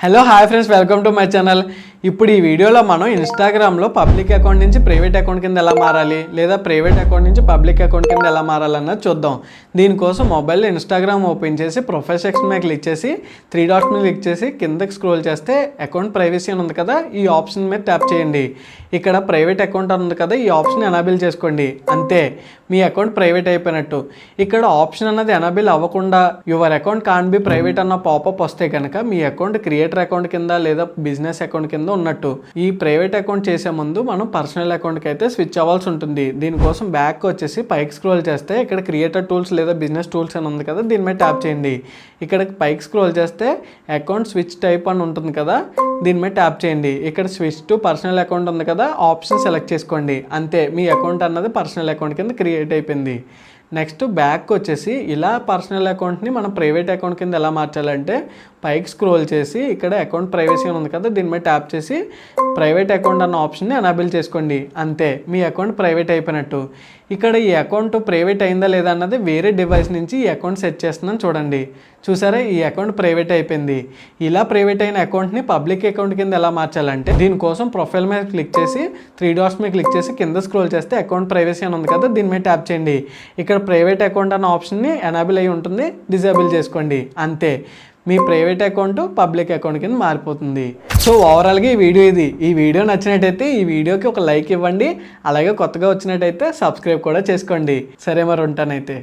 hello hi friends welcome to my channel. ఇప్పుడు ఈ వీడియోలో మనం ఇన్స్టాగ్రామ్లో పబ్లిక్ అకౌంట్ నుంచి ప్రైవేట్ అకౌంట్ కింద ఎలా మారాలి? లేదా ప్రైవేట్ అకౌంట్ నుంచి పబ్లిక్ అకౌంట్ కింద ఎలా మారాలన్నది చూద్దాం. దీనికోసం మొబైల్లో ఇన్స్టాగ్రామ్ ఓపెన్ చేసి ప్రొఫైల్ సెక్షన్ మీద క్లిక్ చేసి త్రీ డాట్స్ మీద క్లిక్ చేసి కిందకి స్క్రోల్ చేస్తే అకౌంట్ ప్రైవసీ అని ఉంది కదా ఈ ఆప్షన్ మీద ట్యాప్ చేయండి. ఇక్కడ ప్రైవేట్ అకౌంట్ అని ఉంది కదా ఈ ఆప్షన్ ఎనాబిల్ చేసుకోండి. అంతే. మీ అకౌంట్ ప్రైవేట్ అయిపోయినట్టు. ఇక్కడ ఆప్షన్ అన్నది ఎనాబిల్ అవ్వకుండా your account can be private అన్న పాపప్ వస్తే కనుక మీ అకౌంట్ క్రియేటర్ అకౌంట్ కింద లేదా బిజినెస్ అకౌంట్ కింద ఉన్నట్టు. ఈ ప్రైవేట్ అకౌంట్ చేసే ముందు మనం పర్సనల్ అకౌంట్కి అయితే స్విచ్ అవ్వాల్సి ఉంటుంది. దీనికోసం బ్యాక్ వచ్చేసి పైకి స్క్రోల్ చేస్తే ఇక్కడ క్రియేటర్ టూల్స్ లేదా బిజినెస్ టూల్స్ అని ఉంది కదా దీని మీద ట్యాప్ చేయండి. ఇక్కడ పైకి స్క్రోల్ చేస్తే అకౌంట్ స్విచ్ టైప్ అని ఉంటుంది కదా దీని మీద ట్యాప్ చేయండి. ఇక్కడ స్విచ్ టు పర్సనల్ అకౌంట్ ఉంది కదా ఆప్షన్ సెలెక్ట్ చేసుకోండి. అంతే మీ అకౌంట్ అన్నది పర్సనల్ అకౌంట్ కింద క్రియేట్ అయిపోయింది. నెక్స్ట్ బ్యాక్ వచ్చేసి ఇలా పర్సనల్ అకౌంట్ని మనం ప్రైవేట్ అకౌంట్ కింద ఎలా మార్చాలంటే పైకి స్క్రోల్ చేసి ఇక్కడ అకౌంట్ ప్రైవసీ ఉంది కదా దీని మీద ట్యాప్ చేసి ప్రైవేట్ అకౌంట్ అన్న ఆప్షన్ని అనాబిల్ చేసుకోండి. అంతే మీ అకౌంట్ ప్రైవేట్ అయిపోయినట్టు. ఇక్కడ ఈ అకౌంట్ ప్రైవేట్ అయిందా లేదా అన్నది వేరే డివైస్ నుంచి ఈ అకౌంట్ సెట్ చేస్తున్నాను చూడండి. చూసారా? ఈ అకౌంట్ ప్రైవేట్ అయిపోయింది. ఇలా ప్రైవేట్ అయిన అకౌంట్ని పబ్లిక్ అకౌంట్ కింద ఎలా మార్చాలంటే దీనికోసం ప్రొఫైల్ మీద క్లిక్ చేసి త్రీ డాట్స్ మీద క్లిక్ చేసి కింద స్క్రోల్ చేస్తే అకౌంట్ ప్రైవసీ అని ఉంది కదా దీని మీద ట్యాప్ చేయండి. ఇక్కడ ఇక్కడ ప్రైవేట్ అకౌంట్ అన్న ఆప్షన్ని ఎనాబుల్ అయి ఉంటుంది డిజేబుల్ చేసుకోండి. అంతే. మీ ప్రైవేట్ అకౌంట్ పబ్లిక్ అకౌంట్ కింద మారిపోతుంది. సో ఓవరాల్గా ఈ వీడియో ఇది. ఈ వీడియో నచ్చినట్టయితే ఈ వీడియోకి ఒక లైక్ ఇవ్వండి. అలాగే కొత్తగా వచ్చినట్టయితే సబ్స్క్రైబ్ కూడా చేసుకోండి. సరే మరి ఉంటానైతే.